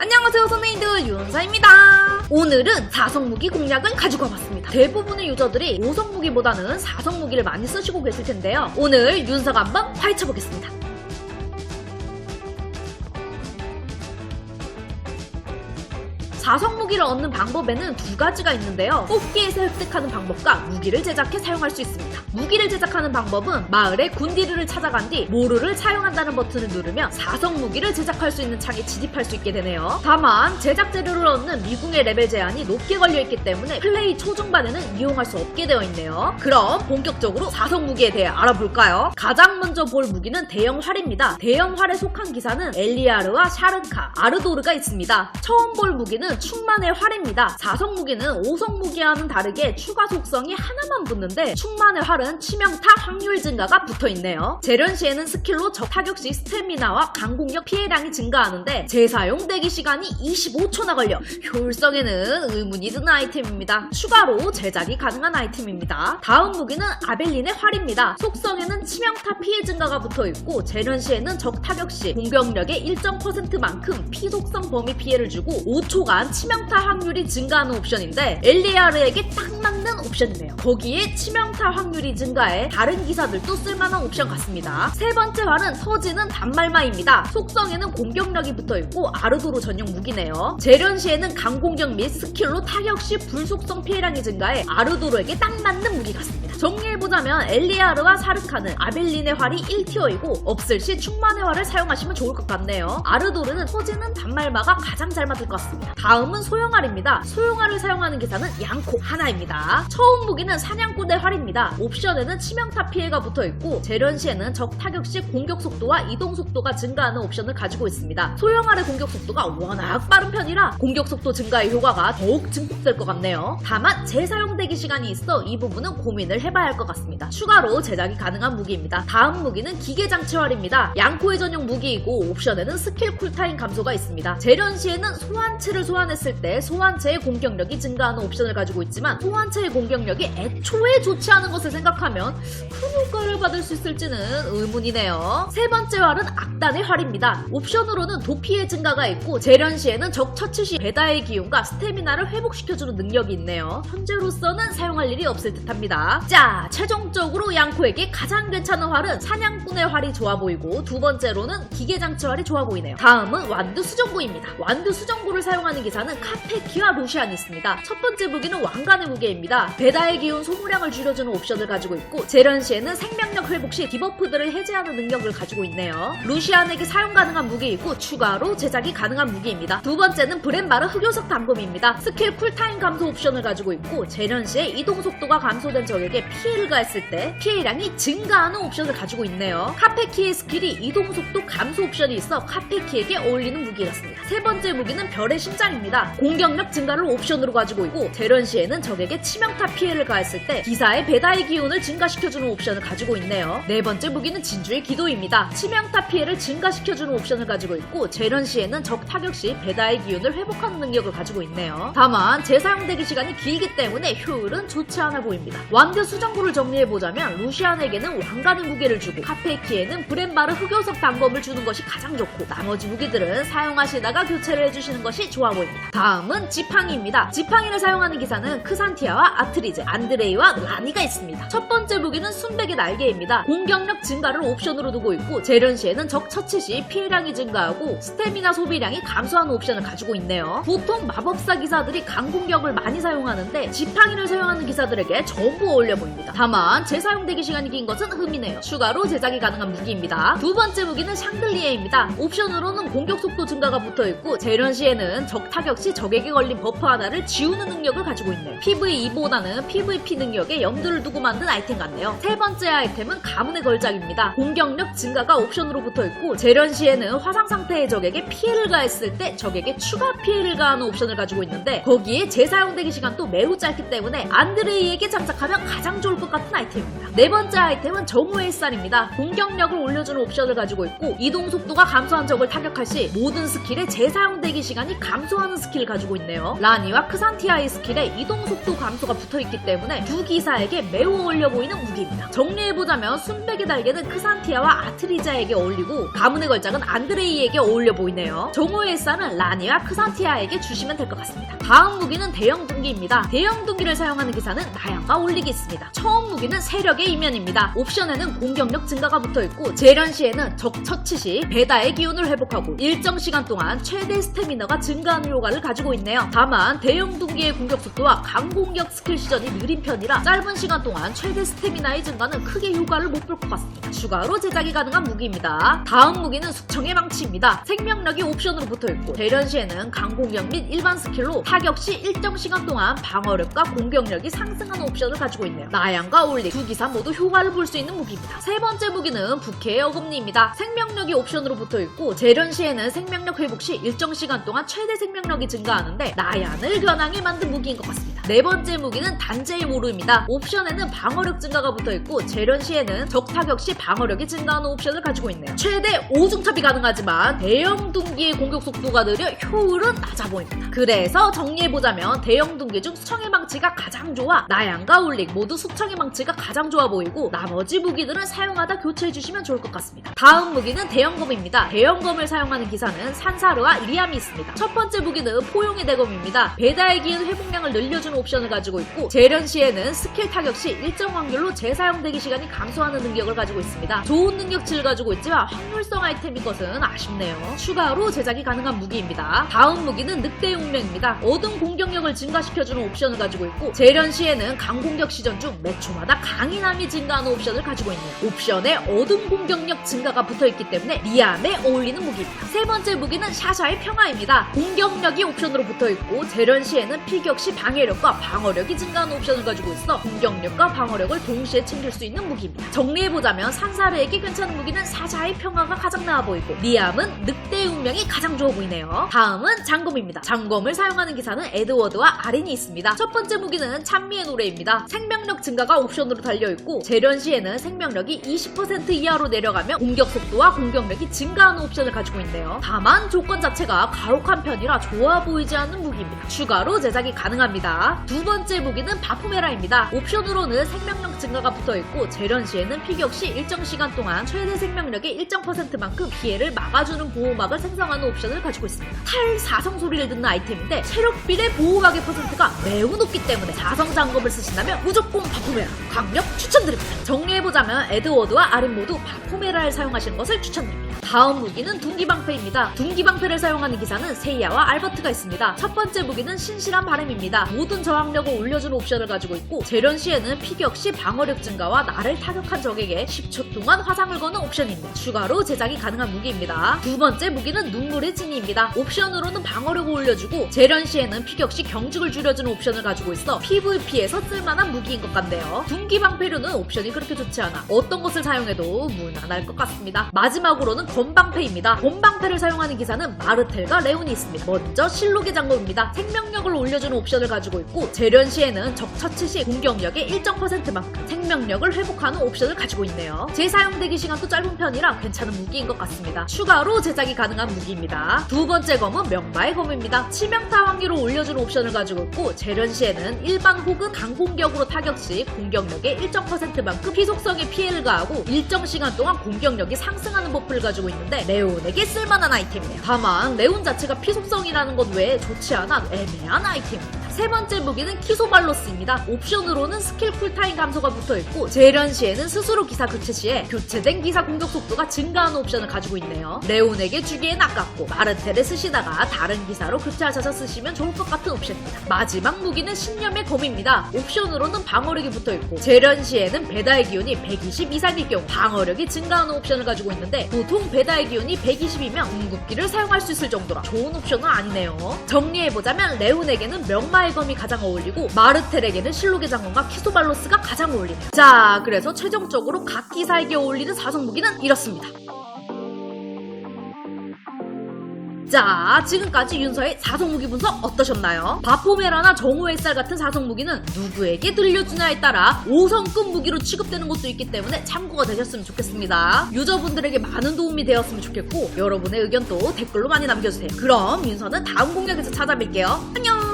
안녕하세요 선생님들. 윤서입니다. 오늘은 4성 무기 공략을 가지고 와봤습니다. 대부분의 유저들이 5성 무기보다는 4성 무기를 많이 쓰시고 계실 텐데요. 오늘 윤서가 한번 파헤쳐보겠습니다 4성 무기를 얻는 방법에는 두 가지가 있는데요. 뽑기에서 획득하는 방법과 무기를 제작해 사용할 수 있습니다. 무기를 제작하는 방법은 마을의 군디르를 찾아간 뒤 모루를 사용한다는 버튼을 누르면 4성 무기를 제작할 수 있는 창에 진입할 수 있게 되네요. 다만 제작 재료를 얻는 미궁의 레벨 제한이 높게 걸려있기 때문에 플레이 초중반에는 이용할 수 없게 되어 있네요. 그럼 본격적으로 4성 무기에 대해 알아볼까요? 가장 먼저 볼 무기는 대형 활입니다. 대형 활에 속한 기사는 엘리아르와 샤르카, 아르도르가 있습니다. 처음 볼 무기는 충만의 활입니다. 4성 무기는 5성 무기와는 다르게 추가 속성이 하나만 붙는데 충만의 활은 치명타 확률 증가가 붙어있네요. 재련 시에는 스킬로 적 타격 시 스태미나와 강공격 피해량이 증가하는데 재사용 대기 시간이 25초나 걸려 효율성에는 의문이 드는 아이템입니다. 추가로 제작이 가능한 아이템입니다. 다음 무기는 아벨린의 활입니다. 속성에는 치명타 피해 증가가 붙어있고 재련 시에는 적 타격 시 공격력의 1.%만큼 피속성 범위 피해를 주고 5초간 치명타 확률이 증가하는 옵션인데 엘리아르에게 딱 맞는 옵션이네요. 거기에 치명타 확률이 증가해 다른 기사들도 쓸만한 옵션 같습니다. 세 번째 활은 터지는 단말마입니다. 속성에는 공격력이 붙어있고 아르도로 전용 무기네요. 재련 시에는 강공격 및 스킬로 타격 시 불속성 피해량이 증가해 아르도로에게 딱 맞는 무기 같습니다. 정리해보자면 엘리아르와 사르카는 아벨린의 활이 1티어이고 없을 시 충만의 활을 사용하시면 좋을 것 같네요. 아르도르는 터지는 단말마가 가장 잘 맞을 것 같습니다. 다음 은 소형활입니다. 소형활을 사용하는 기사는 양코 하나입니다. 처음 무기는 사냥꾼의 활입니다. 옵션에는 치명타 피해가 붙어있고 재련 시에는 적 타격 시 공격 속도와 이동 속도가 증가하는 옵션을 가지고 있습니다. 소형활의 공격 속도가 워낙 빠른 편이라 공격 속도 증가의 효과가 더욱 증폭될 것 같네요. 다만 재사용 대기 시간이 있어 이 부분은 고민을 해봐야 할 것 같습니다. 추가로 제작이 가능한 무기입니다. 다음 무기는 기계장치활입니다. 양코의 전용 무기이고 옵션에는 스킬 쿨타임 감소가 있습니다. 재련 시에는 소환체를 소환 했을 때 소환체의 공격력이 증가하는 옵션을 가지고 있지만 소환체의 공격력이 애초에 좋지 않은 것을 생각하면 큰 효과를 받을 수 있을지는 의문이네요. 세 번째 활은 악단의 활입니다. 옵션으로는 도피의 증가가 있고 재련 시에는 적 처치 시 배다의 기운과 스태미나를 회복시켜주는 능력이 있네요. 현재로서는 사용할 일이 없을 듯합니다. 자, 최종적으로 양코에게 가장 괜찮은 활은 사냥꾼의 활이 좋아 보이고 두 번째로는 기계장치 활이 좋아 보이네요. 다음은 완두 수정구입니다. 완두 수정구를 사용하는 기사는 카페키와 루시안이 있습니다. 첫 번째 무기는 왕관의 무게입니다. 배다의 기운 소모량을 줄여주는 옵션을 가지고 있고 재련 시에는 생명 력 회복 시 디버프들을 해제하는 능력을 가지고 있네요. 루시안에게 사용 가능한 무기이고 추가로 제작이 가능한 무기입니다. 두 번째는 브랜마르 흑요석 단검입니다. 스킬 쿨타임 감소 옵션을 가지고 있고 재련 시에 이동 속도가 감소된 적에게 피해를 가했을 때 피해량이 증가하는 옵션을 가지고 있네요. 카페키의 스킬이 이동 속도 감소 옵션이 있어 카페키에게 어울리는 무기였습니다. 세 번째 무기는 별의 심장입니다. 공격력 증가를 옵션으로 가지고 있고 재련 시에는 적에게 치명타 피해를 가했을 때 기사의 배다의 기운을 증가시켜주는 옵션을 가지고 있네요. 네 번째 무기는 진주의 기도입니다. 치명타 피해를 증가시켜주는 옵션을 가지고 있고 재련 시에는 적 타격 시 배다의 기운을 회복하는 능력을 가지고 있네요. 다만 재사용 대기 시간이 길기 때문에 효율은 좋지 않아 보입니다. 완드 수정구를 정리해보자면 루시안에게는 왕관의 무게를 주고 카페키에는 브랜바르 흑요석 단검을 주는 것이 가장 좋고 나머지 무기들은 사용하시다가 교체를 해주시는 것이 좋아 보입니다. 다음은 지팡이입니다. 지팡이를 사용하는 기사는 크산티아와 아트리제, 안드레이와 라니가 있습니다. 첫 번째 무기는 순백의 날개 입니다. 공격력 증가를 옵션으로 두고 있고 재련 시에는 적 처치 시 피해량이 증가하고 스태미나 소비량이 감소하는 옵션을 가지고 있네요. 보통 마법사 기사들이 강공격을 많이 사용하는데 지팡이를 사용하는 기사들에게 전부 어울려 보입니다. 다만 재사용 대기 시간이 긴 것은 흠이네요. 추가로 제작이 가능한 무기입니다. 두 번째 무기는 샹들리에입니다. 옵션으로는 공격 속도 증가가 붙어 있고 재련 시에는 적 타격 시 적에게 걸린 버프 하나를 지우는 능력을 가지고 있네요. PVE보다는 PVP 능력에 염두를 두고 만든 아이템 같네요. 세 번째 아이템 은 가문의 걸작입니다. 공격력 증가가 옵션으로 붙어 있고 재련 시에는 화상 상태의 적에게 피해를 가했을 때 적에게 추가 피해를 가하는 옵션을 가지고 있는데 거기에 재사용 대기 시간도 매우 짧기 때문에 안드레이에게 장착하면 가장 좋을 것 같은 아이템입니다. 네 번째 아이템은 정우의 쌀입니다. 공격력을 올려주는 옵션을 가지고 있고 이동 속도가 감소한 적을 타격할 시 모든 스킬에 재사용 대기 시간이 감소하는 스킬을 가지고 있네요. 라니와 크산티아의 스킬에 이동 속도 감소가 붙어 있기 때문에 두 기사에게 매우 어울려 보이는 무기입니다. 정리해 보자면 순백의 달개는 크산티아와 아트리자에게 어울리고 가문의 걸작은 안드레이에게 어울려 보이네요. 정오의 쌀은 라니와 크산티아에게 주시면 될 것 같습니다. 다음 무기는 대형 둔기입니다. 대형 둔기를 사용하는 기사는 나양과 올리기 있습니다. 처음 무기는 세력의 이면입니다. 옵션에는 공격력 증가가 붙어 있고 재련 시에는 적 처치 시 배다의 기운을 회복하고 일정 시간 동안 최대 스태미너가 증가하는 효과를 가지고 있네요. 다만 대형 둔기의 공격 속도와 강공격 스킬 시전이 느린 편이라 짧은 시간 동안 최대 스태미나의 증가는 크게 효과를 못 볼 것 같습니다. 추가로 제작이 가능한 무기입니다. 다음 무기는 숙청의 망치입니다. 생명력이 옵션으로 붙어있고 재련 시에는 강공격 및 일반 스킬로 타격 시 일정 시간 동안 방어력과 공격력이 상승하는 옵션을 가지고 있네요. 나양과 올리 두 기사 모두 효과를 볼 수 있는 무기입니다. 세 번째 무기는 부캐의 어금니입니다. 생명력이 옵션으로 붙어있고 재련 시에는 생명력 회복 시 일정 시간 동안 최대 생명력이 증가하는데 나얀을 겨냥해 만든 무기인 것 같습니다. 네 번째 무기는 단제의 모루입니다. 옵션에는 방어력 증가가 붙어있고 재련 시에는 적 타격 시 방어력이 증가하는 옵션을 가지고 있네요. 최대 5중첩이 가능하지만 대형 둔기의 공격 속도가 느려 효율은 낮아 보입니다. 그래서 정리해보자면 대형 둔기 중 수청의 망치가 가장 좋아 나양과 올릭 모두 수청의 망치가 가장 좋아 보이고 나머지 무기들은 사용하다 교체해주시면 좋을 것 같습니다. 다음 무기는 대형검입니다. 대형검을 사용하는 기사는 산사르와 리암이 있습니다. 첫 번째 무기는 포용의 대검입니다. 배다의 기운 회복량을 늘려주는 옵션을 가지고 있고 재련 시에는 스킬 타격 시 일정 확률로 재사용 대기 시간이 감소하는 능력을 가지고 있습니다. 좋은 능력치를 가지고 있지만 확률성 아이템인 것은 아쉽네요. 추가로 제작이 가능한 무기입니다. 다음 무기는 늑대의 운명입니다. 어둠 공격력을 증가시켜주는 옵션을 가지고 있고 재련 시에는 강공격 시전 중몇 초마다 강인함이 증가하는 옵션을 가지고 있네요. 옵션에 어둠 공격력 증가가 붙어있기 때문에 리암에 어울리는 무기입니다. 세 번째 무기는 샤샤의 평화입니다. 공격력이 옵션으로 붙어있고 재련 시에는 피격 시 방해력과 방어력이 증가하는 옵션을 가지고 있어 공격력과 방어력을 동시에 챙길 수 있는 무기 입니다. 정리해보자면 산사르에게 괜찮은 무기는 사샤의 평화가 가장 나아 보이고 리암은 늑대의 운명이 가장 좋아 보이네요. 다음은 장검입니다. 장검을 사용하는 기사는 에드워드와 아린이 있습니다. 첫 번째 무기는 찬미의 노래입니다. 생명력 증가가 옵션으로 달려있고 재련 시에는 생명력이 20% 이하로 내려가면 공격 속도와 공격력이 증가하는 옵션을 가지고 있네요. 다만 조건 자체가 가혹한 편이라 좋아 보이지 않는 무기입니다. 추가로 제작이 가능합니다. 두 번째 무기는 바푸메라입니다. 옵션으로는 생명력 증가가 붙어있고 재련 시에는 피격 시 일정 시간 동안 최대 생명력의 일정 퍼센트만큼 피해를 막아주는 보호막을 생성하는 옵션을 가지고 있습니다. 탈 사성 소리를 듣는 아이템인데 체력 비례 보호막의 퍼센트가 매우 높기 때문에 사성 장검을 쓰신다면 무조건 바푸메라 강력 추천드립니다. 정리해보자면 에드워드와 아린 모두 바푸메라를 사용하시는 것을 추천드립니다. 다음 무기는 둔기방패입니다. 둔기방패를 사용하는 기사는 세이야와 알버트가 있습니다. 첫 번째 무기는 신실한 바람입니다. 모든 저항력을 올려주는 옵션을 가지고 있고 재련 시에는 피격 시 방어력 증가와 나를 타격한 적에게 10초 동안 화상을 거는 있는 추가로 제작이 가능한 무기입니다. 두 번째 무기는 눈물의 진이입니다. 옵션으로는 방어력을 올려주고 재련 시에는 피격 시 경직을 줄여주는 옵션을 가지고 있어 PVP에서 쓸만한 무기인 것 같네요. 둔기방패류는 옵션이 그렇게 좋지 않아 어떤 것을 사용해도 무난할 것 같습니다. 마지막으로는 건방패입니다. 건방패를 사용하는 기사는 마르텔과 레온이 있습니다. 먼저 실록의 장검입니다. 생명력을 올려주는 옵션을 가지고 있고 재련 시에는 적 처치 시 공격력의 일정 퍼센트만큼 생명력을 회복하는 옵션을 가지고 있네요. 재사용 대기 시간도 짧은 편이라 괜찮은 무기인 것 같습니다. 추가로 제작이 가능한 무기입니다. 두 번째 검은 명마의 검입니다. 치명타 확률을 올려주는 옵션을 가지고 있고 재련 시에는 일반 혹은 강공격으로 타격 시 공격력의 일정 퍼센트만큼 피속성에 피해를 가하고 일정 시간 동안 공격력이 상승하는 버프를 가지고 있는데 레온에게 쓸만한 아이템이에요. 다만 레온 자체가 피속성이라는 것 외에 좋지 않아 애매한 아이템입니다. 세 번째 무기는 키소발로스입니다. 옵션으로는 스킬 쿨타임 감소가 붙어있고 재련 시에는 스스로 기사 교체 시에 교체된 기사 공격 속도가 증가하는 옵션을 가지고 있네요. 레온에게 주기엔 아깝고 마르텔을 쓰시다가 다른 기사로 교체하셔서 쓰시면 좋을 것 같은 옵션입니다. 마지막 무기는 신념의 검입니다. 옵션으로는 방어력이 붙어있고 재련 시에는 배다의 기온이 120 이상일 경우 방어력이 증가하는 옵션을 가지고 있는데 보통 배다의 기온이 120이면 궁극기를 사용할 수 있을 정도라 좋은 옵션은 아니네요. 정리해보자면 레온에게는 명마의 검이 가장 어울리고 마르텔에게는 실록의 장검과 키소발로스가 가장 어울리네요. 자, 그래서 최종적으로 각 기사에게 어울리는 사성 무기는 이렇습니다. 자, 지금까지 윤서의 사성무기 분석 어떠셨나요? 바포메라나 정오의 쌀 같은 사성무기는 누구에게 들려주냐에 따라 5성급 무기로 취급되는 것도 있기 때문에 참고가 되셨으면 좋겠습니다. 유저분들에게 많은 도움이 되었으면 좋겠고 여러분의 의견도 댓글로 많이 남겨주세요. 그럼 윤서는 다음 공략에서 찾아뵐게요. 안녕!